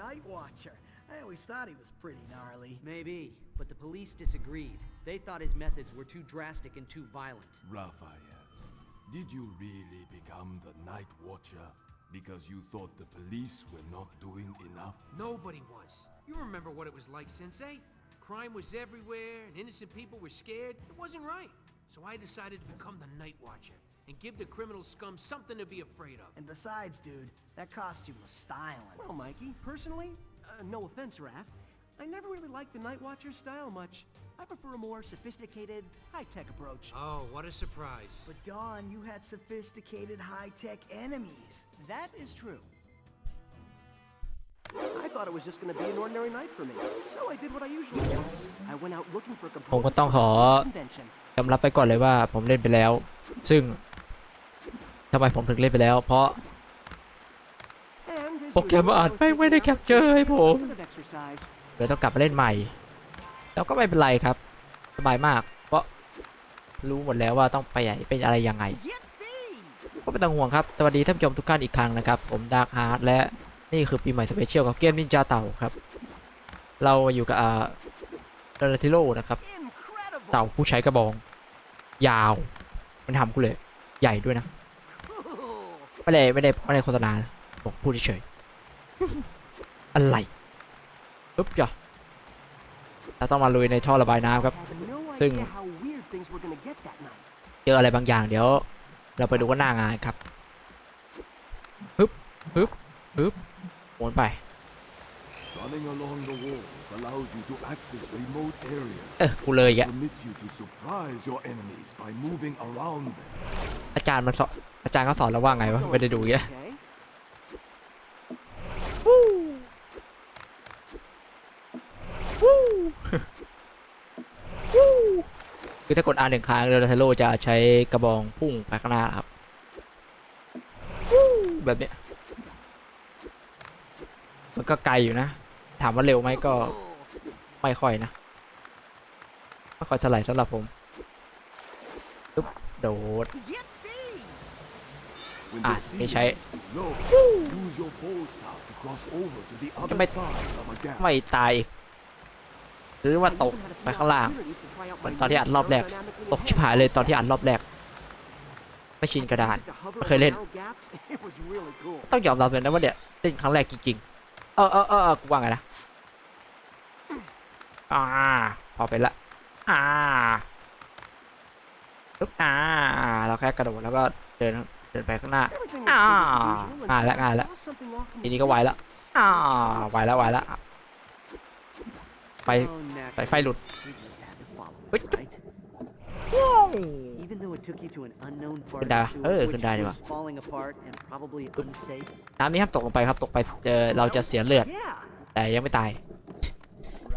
Night Watcher. I always thought he was pretty gnarly. Maybe, but the police disagreed. They thought his methods were too drastic and too violent. Raphael, did you really become the Night Watcher because you thought the police were not doing enough? Nobody was. You remember what it was like, Sensei? Crime was everywhere, and innocent people were scared. It wasn't right. So I decided to become the Night Watcher and give the criminal scum something to be afraid of. And besides, dude, that costume was styling. Well, Mikey, personally, uh, no offense, Raph, I never really liked the Night Watcher style much. I prefer a more sophisticated, high-tech approach. Oh, what a surprise. But Don, you had sophisticated high-tech enemies. That is true. I thought it was just going to be an ordinary night for me, so I did what I usually do. I went out looking for ผมก็ components ต้องข for อ the convention. ยอมรับไปก่อนเลยว่าผมเล่นไปแล้ว ซึ่ง ทำไมผมถึงเล่นไปแล้ว เพราะ And as โปรแกรม usual, อา I จ was ไม่ taking ไม่ได้ an แคปเจอร์ให้ผม opportunity to exercise. เดี๋ยวต้องกลับมาเล่นใหม่ แล้วก็ไม่เป็นไรครับ สบายมาก เพราะรู้หมดแล้วว่าต้องไปไหนเป็นอะไรยังไง Yippee! ก็ไม่ต้องห่วงครับ สวัสดีท่านผู้ชมทุกท่านอีกครั้งนะครับ ผมดาร์คฮาร์ดและนี่คือปีใหม่สเปเชียลกับเกมนินจาเต่าครับ เราอยู่กับอ่าเดลทิโลนะครับ Incredible! เต่าผู้ใช้กระบอง ยาว มันทำกูเลย ใหญ่ด้วยนะ Cool. ไม่ได้ไม่ได้ไม่ได้โฆษณาบอกพูดเฉยๆอะไรปึ๊บจ้ะเราต้องมาลุยในท่อระบายน้ำครับ Had no Thing. idea how weird things were gonna get that night. เจออะไรบางอย่างเดี๋ยว เราไปดูว่าหน้างานครับฮึบฮึบฮึบหมุนไป Running along the walls allows you to access remote เอ areas. อกูเลยแก Permits you to surprise your enemies by moving around them. อาจารย์มันสอนอาจารย์เขาสอนเราว่าไงวะ ไม่ได้ดูเยอะ Okay. คือถ้ากด R หนึ่งครั้งเรือเทโลจะใช้กระบองพุ่งไปข้างหน้าครับ แบบเนี้ย มันก็ไกลอยู่นะ ถามว่าเร็วไหมก็ไม่ค่อยนะไม่ค่อยเท่าไหร่สำหรับผมปึ๊บโดด Yippee! When Ah, the sea may I- is too low, use your pole staff to cross over to the other may- side of a gap. ไม่ตายอีกหรือว่าตกไปข้างล่างเหมือนตอนที่อัดรอบแรกตกชิบหายเลยตอนที่อัดรอบแรกไม่ชินกระดานไม่เคยเล่น ต้องยอมรับเลยนะว่าเนี่ยเล่นครั้งแรกจริงๆ เออเออเออเออกูว่าไงนะอ่าพอไปละอ่าลุกอ่าเราแค่กระโดดแล้วก็เดินเดินไปข้างหน้าอ่าอ่าแล้วอ่าแล้วทีนี้ก็ไวแล้วอ่าไหวแล้วไหวแล้วไฟไฟไฟหลุดเฮ้ย Even though it took you to an unknown part ขึ้ of นได้ the ปะเออ sewer, ขึ้น which ได้ดีว่ะ was falling apart and probably unsafe. น้ำนี้ห้ามตกลงไปครับตกไปเจอเราจะเสียเลือด Yeah. แต่ยังไม่ตาย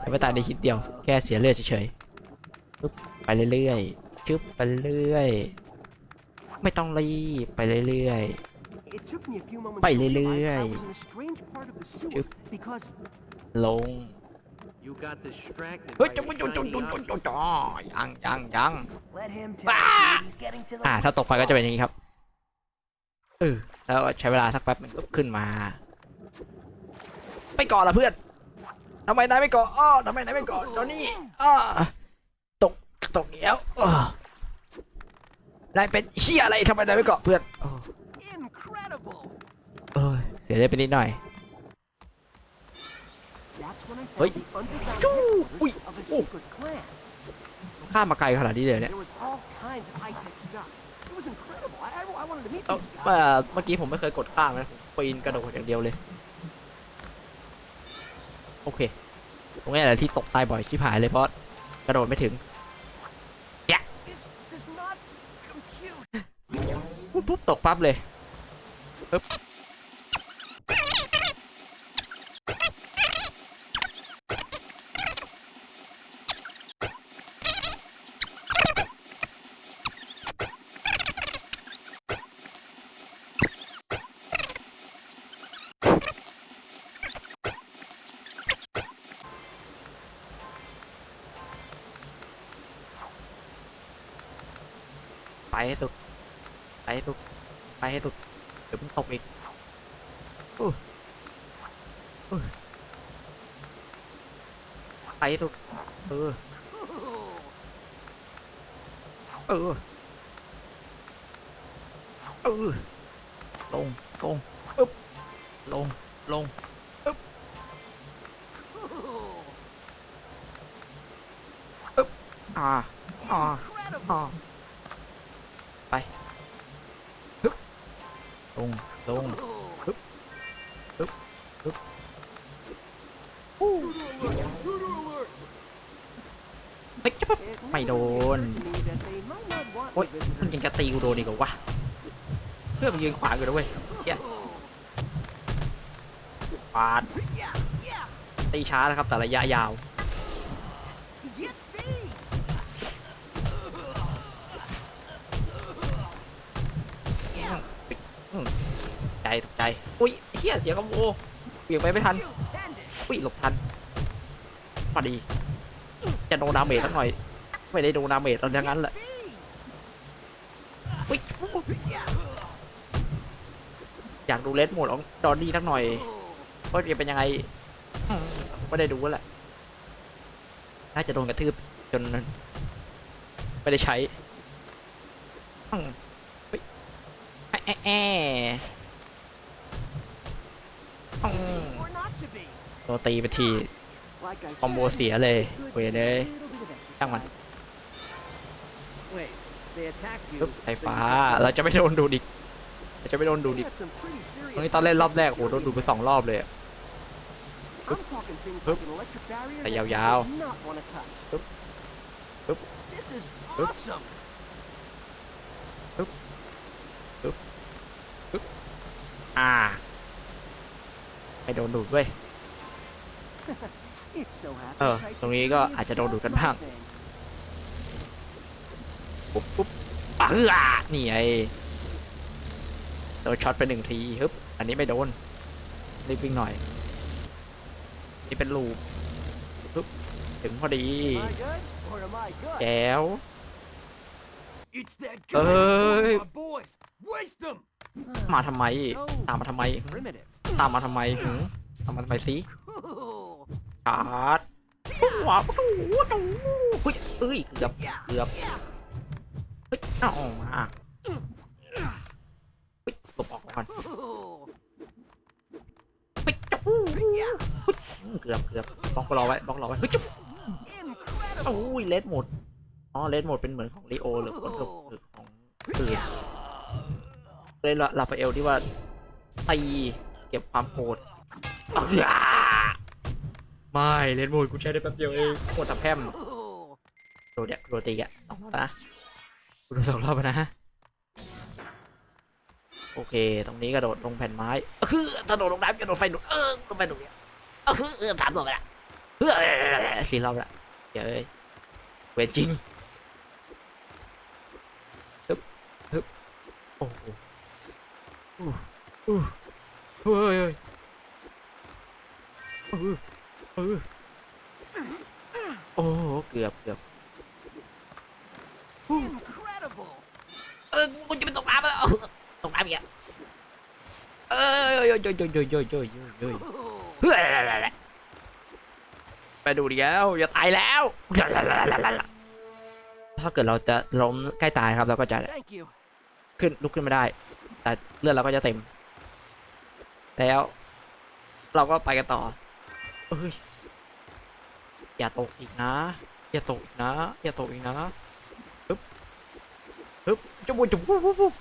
ยังไม่ตายในฮิตเดียว แค่เสียเลือดเฉยๆปึ๊บไปเรื่อยๆชึบไปเรื่อยๆไม่ต้องรีบไปเรื่อย It took me a few moments ไป to เรื่ realize อย I was in a strange part of the sewer Chụp. because ๆ ลง You got distracted เฮ้ย by จุ๊ a บจุ๊บจุ๊บ shiny จุ๊บ object. จุ๊บจุ๊บยังยังยัง Let him tell Ah! you, dude. He's getting to the อ่า ถ้าตกไปก็จะเป็นอย่างนี้ครับเออแล้วใช้เวลาสักแป๊บหนึงก็ขึ้นมาไปก่อนละเพื่อนทำไมนายไม่ก่อนอ้อทำไมนายไม่ก่อนตอนนี้อ้อตกตกแล้วอ้อนายเป็นเชี่ยอะไรทำไมนายไม่เกาะเพื่อนอ้อ incredible. เอ้ยเสียได้ไปนิดหน่อย That's when I found Oi. the underground Choo. Ui. headquarters of a Oh. secret clan. ข้ามมาไกลขนาดนี้เลยเนี่ย There was all kinds of high-tech stuff. It was incredible. I, I, I wanted to meet เอ้า these เมื่อ guys. เมื่อกี้ผมไม่เคยกดข้ามนะผมปีนกระโดดอย่างเดียวเลย โอเค ตรงนี้แหละที่ตกตายบ่อยชิบหายเลยเพราะกระโดดไม่ถึง This does not compute. ปุ๊บปุ๊บตกปั๊บเลยปึ๊บ ไปให้สุด ไปให้สุด ไปให้สุด เดี๋ยวมึงตกอีกอู้อู้ไปให้สุด เออ เออ เออ ลง ลง อึ๊บ ลง ลง อึ๊บ อึ๊บ อ่า อ่า อ่า ไปฮึบลงลงฮึบฮึบฮึบไม่จะปั๊บไม่โดน โอ๊ยมันยังจะตีกูโดนอีกเหรอวะเพื่อนมันยืนขวางอยู่นะเว้ยเหี้ยปาดตีช้าแล้วครับแต่ระยะยาว ตกใจ อุ้ยเฮียเสียงกระโมเบี่ยงไปไม่ทัน อุ้ยหลบทันพอดี จะโดนดาเมจสักหน่อย ไม่ได้โดนดาเมจเอาอย่างนั้นแหละ อุ้ย อยากดูเลสโหมดของดอนนี่สักหน่อยว่าจะเป็นยังไงไม่ได้ดูแหละ น่าจะโดนกระทืบจนไม่ได้ใช้อืมเฮ้ยแอะ ตัวตีไปทีคอมโบเสียเลยเวยเลยตั้งมันปึ๊บไฟฟ้าเราจะไม่โดนดูดอีกเราจะไม่โดนดูดอีกตรงนี้ตอนเล่นรอบแรกโอ้โดนดูดไปสองรอบเลยปึ๊บปึ๊บแต่ยาวๆปึ๊บปึ๊บปึ๊บปึ๊บปึ๊บอ่า ไม่โดนดูดเว้ย It so happens เออ Titan's ตรงนี้ก็ security is อาจจะโดนดูดกัน just บ้าง my thing. ปุ๊บปุ๊บอะเฮ้อนี่ไงโดนช็อตไปหนึ่งทีฮึบ อันนี้ไม่โดน รีบวิ่งหน่อย นี่เป็นลูปฮึบ ถึงพอดี Am I good or am I good? แจ๋ว It's that Ơi. Guy. My boys. Waste them. มาทำไม ตามมาทำไม Primitive. ตามมาทำไมหืมตามมาทำไมสิ Ooh. ชาร์จว้าวดูดูเฮ้ยเอ้ยเกือบเกือบเฮ้ยเอาออกมาเฮ้ยหลบออกก่อน Ooh. เฮ้ยจุ๊บเฮ้ยเกือบเกือบบล็อกรอไว้บล็อกรอไว้เฮ้ยจุ๊บ Incredible. โอ้ยเลดโหมดอ๋อเลดโหมดเป็นเหมือนของลีโอหรือของหรือของอื่น เล่นลาฟาเอลที่ว่าตีเก็บความโกรธอ้าวไม่เลดโหมดกูใช้ได้แป๊บเดียวเองโคตรแต่แพร่ม Ooh. โดนเนี่ยโดนตีอะสองรอบนะโดนสองรอบนะโอเค ตรงนี้กระโดดลงแผ่นไม้เออคือถ้าโดดลงน้ำจะโดนไฟดูดเออโดนไฟดูดเนี่ยเออคือสามรอบละเออสี่รอบละเดี๋ยวเอ้ยเวรจริงฮึบฮึบโอ้โห อู้อู้เฮ้ยเฮ้ยออเออโอ้เกือบเกือบเออกูจะไปตกน้ำแล้วตกน้ำอีกอะเออโยโยโยโยโยโยโยโยโย Ooh. เฮ้ยไปดูดิแล้วอย่าตายแล้วถ้าเกิดเราจะล้มใกล้ตายครับเราก็จะ Thank you. ขึ้นลุกขึ้นไม่ได้ แต่เลือดเราก็จะเต็ม แล้ว เราก็ไปกันต่อเอ้ยอย่าตกอีกนะ อย่าตกอีกนะ อย่าตกอีกนะฮึบฮึบจุ๊บจุ๊บปุ๊บปุ๊บปุ๊บ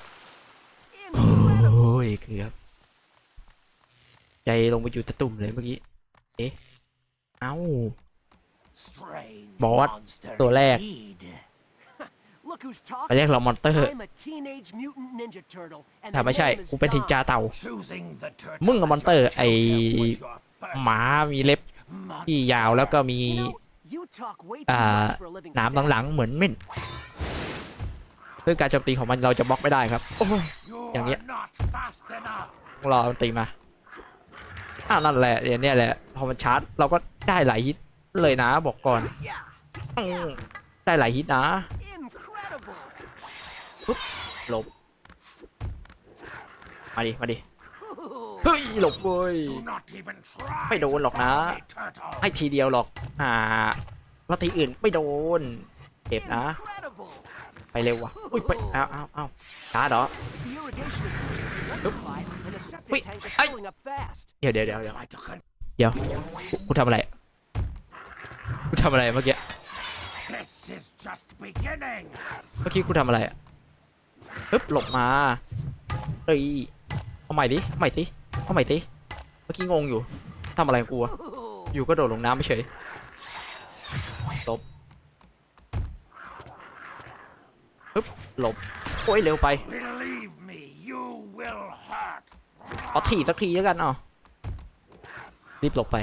Incredible. โอ้ยเกือบใจลงไปอยู่ตะตุ่มเลยเมื่อกี้ เอ๊ะ เอ้า Strange Bọt, monster ตัวแรก indeed. Look who's ไป talking. เรียกเรามอนเตอร์ I'm a teenage mutant ninja turtle, and แต่ my ไม่ใช่ name is กูเป็นทินจา Don. เต่า Choosing the turtle มึงกับมอนเตอร์ as your ไอ totem was your first หมามีเล็บที่ยาวแล้วก็มี You know, you talk way too อ่า much for a living หนามหลังๆเหมือนเม่นซึ่งการโจมตีของมันเราจะบล็อกไม่ได้ครับโอ้ย You Yang are vậy. not fast enough. ต้องรอมันตีมาอ้าวนั่นแหละเดี๋ยวเนี้แหละพอมันชาร์จเราก็ได้หลายฮิตเลยนะบอกก่อน Yeah. อืมได้หลายฮิตนะ Incredible. หลบ มาดิ มาดิ Ooh. เฮ้ย หลบเว้ย Not even try ไม่โดนหรอกนะ me, turtle. ให้ทีเดียวหรอก อ่าว่าทีอื่นไม่โดน เจ็บนะ Incredible! ไปเร็วว่ะ อุ้ยไปเอาเอาเอาช้าเหรอ The irrigation appears to be electrified, and the septic Wait, tank is I- filling up fast. เดี๋ยวเดี๋ยวเดี๋ยวเดี๋ยว Try to con- เดี๋ยวกูกูทำอะไรกูทำอะไรเมื่อกี้ This is just beginning. เมื่อกี้กูทำอะไรอะปึ๊บหลบมาเอ้ยเอาใหม่ดิเอาใหม่สิเอาใหม่สิเมื่อกี้งงอยู่ทำอะไรของกูอะอยู่ก็โดดลงน้ำไม่เฉยหลบปึ๊บหลบโอ้ยเร็วไป Believe me, you will hurt. เอาถีบสักทีแล้วกันเอะรีบหลบไป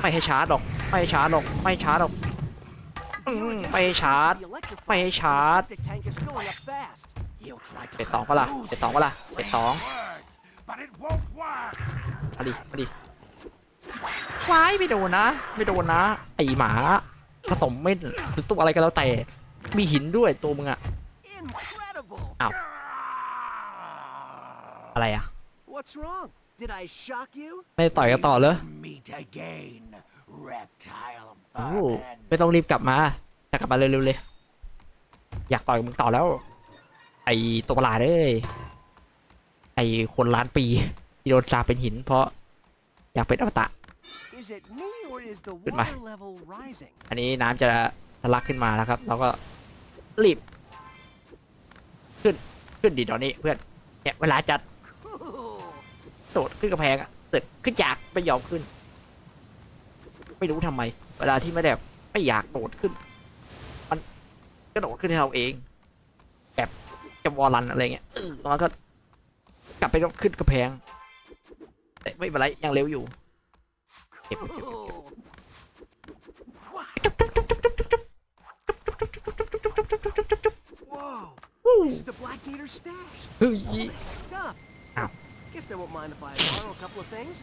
ไม่ให้ชาร์จหรอก ไม่ให้ชาร์จหรอกไม่ให้ชาร์จหรอก The Mm, irrigation may appears to shot. be electrified, May and the shot. septic tank is filling up fast. You try to เจ็ดสองปะล่ะ confuse เจ็ดสองปะล่ะเจ็ดสอง words, but it won't work. มาดิมาดิว้ายไม่โดนนะ ไม่โดนนะ ไอหมาผสมเม่นหรือตัวอะไรก็แล้วแต่ มีหินด้วยตัวมึงอะ Incredible! อะไรอะ What's wrong? Did I shock you? ไม่ต่อยกันต่อเลย Meet again, reptile โอ้ vermin. ไม่ต้องรีบกลับมาจะกลับมาเร็วๆเลย อยากต่อยกับมึงต่อแล้ว ไอตัวประหลาดเอ้ยไอคนล้านปีที่โดนสาปเป็นหิน เพราะอยากเป็นอมตะ Is it me or is the Good bye. water level rising? อันนี้น้ำจะทะลักขึ้นมาแล้วครับ เราก็รีบ ขึ้นขึ้นดีตอนนี้เพื่อนเนี่ยเวลาจัด Cool. โดดขึ้นกระแพงอะเสร็จขึ้นอยากไม่ยอมขึ้น ไม่รู้ทำไม เวลาที่ไม่ได้แบบไม่อยากโดดขึ้น มันก็โดดขึ้นให้เราเอง แบบจะวอลลันอะไรเงี้ยอื้อแล้วก็กลับไปต้องขึ้นกระแพงแต่ไม่เป็นไรยังเร็วอยู่เก็บเฮ้ย All this stuff. Ow. Guess they won't mind if I borrow a couple of things.